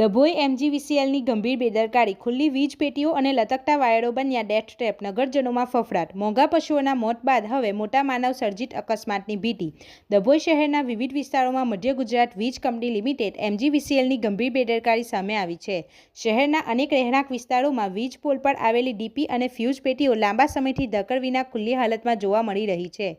ડભોઈ એમજીવીસીએલની ગંભીર બેદરકારી, ખુલ્લી વીજ પેટીઓ અને લટકતા વાયરો બન્યા ડેથ ટ્રેપ, નગરજનોમાં ફફડાટ. મોંઘા પશુઓના મોત બાદ હવે મોટા માનવ સર્જિત અકસ્માતની ભીતિ. ડભોઈ શહેરના વિવિધ વિસ્તારોમાં મધ્ય ગુજરાત વીજ કંપની લિમિટેડ એમજીવીસીએલની ગંભીર બેદરકારી સામે આવી છે. શહેરના અનેક રહેણાંક વિસ્તારોમાં વીજ પોલ પર આવેલી ડીપી અને ફ્યુઝ પેટીઓ લાંબા સમયથી ધકડ વિના ખુલ્લી હાલતમાં જોવા મળી રહી છે.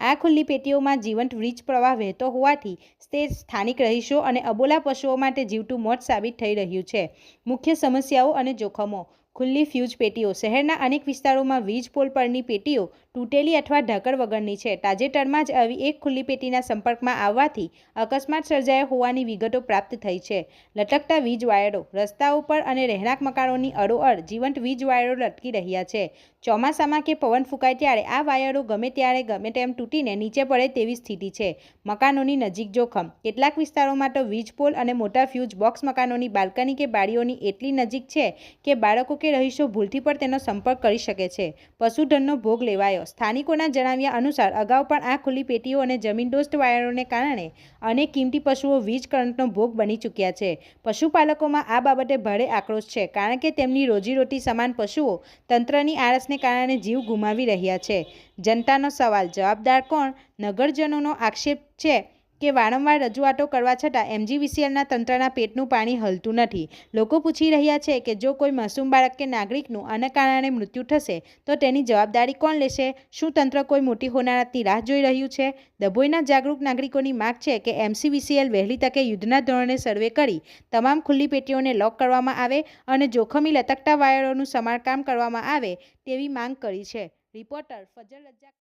આ ખુલ્લી પેટીઓમાં જીવંત વીજ પ્રવાહ વહેતો હોવાથી તે સ્થાનિક રહીશો અને અબોલા પશુઓ માટે જીવતું મોત સાબિત થઈ રહ્યું છે. મુખ્ય સમસ્યાઓ અને જોખમો. ખુલ્લી ફ્યુઝ પેટીઓ. શહેરના અનેક વિસ્તારોમાં વીજ પોલ પરની પેટીઓ તૂટેલી અથવા ઢાંકણ વગરની છે. તાજેતરમાં જ આવી એક ખુલ્લી પેટીના સંપર્કમાં આવવાથી અકસ્માત સર્જાયો હોવાની વિગતો પ્રાપ્ત થઈ છે. લટકતા વીજ વાયરો, રસ્તાઓ પર અને રહેણાંક મકાનોની અડોઅડ જીવંત વીજ વાયરો લટકી રહ્યા છે. ચોમાસામાં કે પવન ફૂંકાય ત્યારે આ વાયરો ગમે ત્યારે ગમે તેમ તૂટીને નીચે પડે તેવી સ્થિતિ છે. મકાનોની નજીક જોખમ. કેટલાક વિસ્તારોમાં તો વીજ પોલ અને મોટા ફ્યુઝ બોક્સ મકાનોની બાલ્કની કે બારીઓની એટલી નજીક છે કે બાળકો કે રહીશો ભૂલથી પણ તેનો સંપર્ક કરી શકે છે. પશુધનનો ભોગ લેવાયો. સ્થાનિકોના જણાવ્યા અનુસાર, અગાઉ પણ આ ખુલ્લી પેટીઓ અને જમીનદોસ્ત વાયરોને કારણે અનેક કિંમતી પશુઓ વીજ કરંટનો ભોગ બની ચૂક્યા છે. પશુપાલકોમાં આ બાબતે ભારે આક્રોશ છે, કારણ કે તેમની રોજીરોટી સમાન પશુઓ તંત્રની આળસને કારણે જીવ ગુમાવી રહ્યા છે. જનતાનો સવાલ. જવાબદાર કોણ? નગરજનોનો આક્ષેપ છે. કે વારંવાર રજૂઆતો કરવા છતાં એમજીવીસીએલના તંત્રના પેટનું પાણી હલતું નથી. લોકો પૂછી રહ્યા છે કે જો કોઈ માસૂમ બાળક કે નાગરિકનું આના કારણે મૃત્યુ થશે, તો તેની જવાબદારી કોણ લેશે? શું તંત્ર કોઈ મોટી હોનારતની રાહ જોઈ રહ્યું છે? ડભોઈના જાગૃત નાગરિકોની માગ છે કે એમસીવીસીએલ વહેલી તકે યુદ્ધના ધોરણે સર્વે કરી તમામ ખુલ્લી પેટીઓને લોક કરવામાં આવે અને જોખમી લટકતા વાયરોનું સમારકામ કરવામાં આવે તેવી માંગ કરી છે. રિપોર્ટર ફજલ રજાક